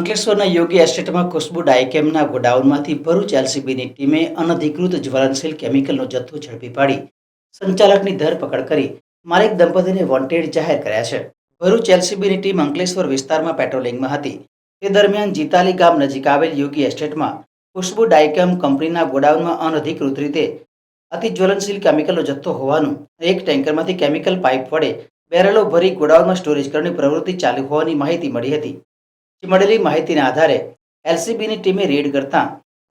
અંકલેશ્વરના યોગી એસ્ટેટમાં ખુશ્બુ ડાયકેમના ગોડાઉનમાંથી ભરૂચ એલસીબીની ટીમે અનધિકૃત જ્વલનશીલ કેમિકલનો જથ્થો ઝડપી પાડી. સંચાલકની ધરપકડ કરી માલિક દંપતીને વોન્ટેડ જાહેર કર્યા છે. ભરૂચ એલસીબીની ટીમ અંકલેશ્વર વિસ્તારમાં પેટ્રોલિંગમાં હતી. તે દરમિયાન જીતાલી ગામ નજીક આવેલ યોગી એસ્ટેટમાં ખુશ્બુ ડાયકેમ કંપનીના ગોડાઉનમાં અનધિકૃત રીતે અતિ જ્વલનશીલ કેમિકલનો જથ્થો હોવાનું એક ટેન્કરમાંથી કેમિકલ પાઇપ વડે બેરલો ભરી ગોડાઉનમાં સ્ટોરેજ કરવાની પ્રવૃત્તિ ચાલુ હોવાની માહિતી મળી હતી. મળેલી માહિતીના આધારે એલસીબીની ટીમે રેડ કરતા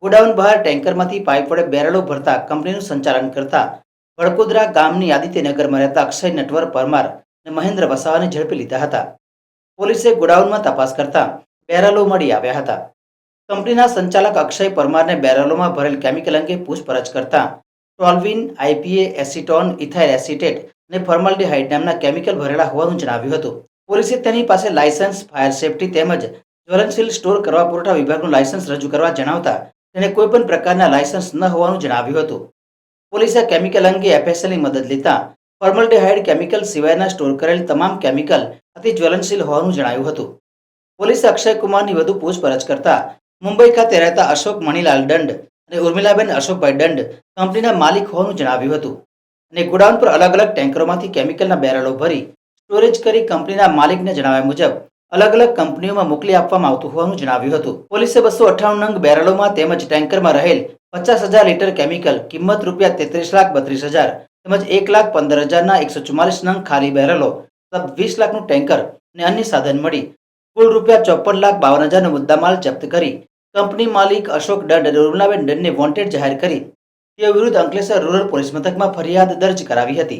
ગોડાઉન બહાર ટેન્કરમાંથી પાઇપ વડે બેરલો ભરતા કંપનીનું સંચાલન કરતા વડકોદરા ગામની આદિત્યનગરમાં રહેતા અક્ષય નટવર, પરમાર અને મહેન્દ્ર વસાવાને ઝડપી લીધા હતા. પોલીસે ગોડાઉનમાં તપાસ કરતા બેરલો મળી આવ્યા હતા. કંપનીના સંચાલક અક્ષય, પરમારને બેરલોમાં ભરેલ કેમિકલ અંગે પૂછપરછ કરતા toluene IPA acetone, ethyl acetate અને ફોર્માલ્ડીહાઇડ નામના કેમિકલ ભરેલા હોવાનું જણાવ્યું હતું. પોલીસે તેની પાસે લાયસન્સ, ફાયર સેફટી તેમજ જ્વલનશીલ સ્ટોર કરવા પુરવઠા વિભાગનું લાયસન્સ રજૂ કરવા જણાવતા તેણે કોઈપણ પ્રકારના લાયસન્સ ન હોવાનું જણાવ્યું હતું. પોલીસે કેમિકલ અંગે એફએસએલની મદદ લેતા ફોર્મલ્ડીહાઇડ કેમિકલ સિવાયના સ્ટોર કરેલ તમામ કેમિકલ અતિ જ્વલનશીલ હોવાનું જણાવ્યું હતું. પોલીસે અક્ષય કુમારની વધુ પૂછપરછ કરતા મુંબઈ ખાતે રહેતા અશોક મણીલાલ દંડ અને ઉર્મિલાબેન અશોકભાઈ દંડ કંપનીના માલિક હોવાનું જણાવ્યું હતું. અને ગોડાઉન પર અલગ અલગ ટેન્કરોમાંથી કેમિકલના બેરલો ભરી સ્ટોરેજ કરી કંપનીના માલિકને જણાવ્યા મુજબ, અલગ અલગ કંપનીઓમાં મોકલી આપવામાં આવતું હોવાનું જણાવ્યું હતું. પોલીસે બસો અઠાવન નંગ બેરલોમાં તેમજ ટેન્કરમાં રહેલ પચાસ હજાર લીટર કેમિકલ, કિંમત રૂપિયા તેત્રીસ લાખ બત્રીસ હજાર તેમજ એક લાખ પંદર હજારના એકસો ચુમ્માલીસ નંગ ખાલી બેરલો, તથા વીસ લાખનું ટેન્કર અને અન્ય સાધન મળી. કુલ રૂપિયા ચોપન લાખ બાવન હજારનો મુદ્દામાલ જપ્ત કરી કંપની માલિક અશોક દંડ અને દંડને વોન્ટેડ જાહેર કરી. તેઓ વિરુદ્ધ અંકલેશ્વર રૂરલ પોલીસ મથકમાં ફરિયાદ દર્જ કરાવી હતી.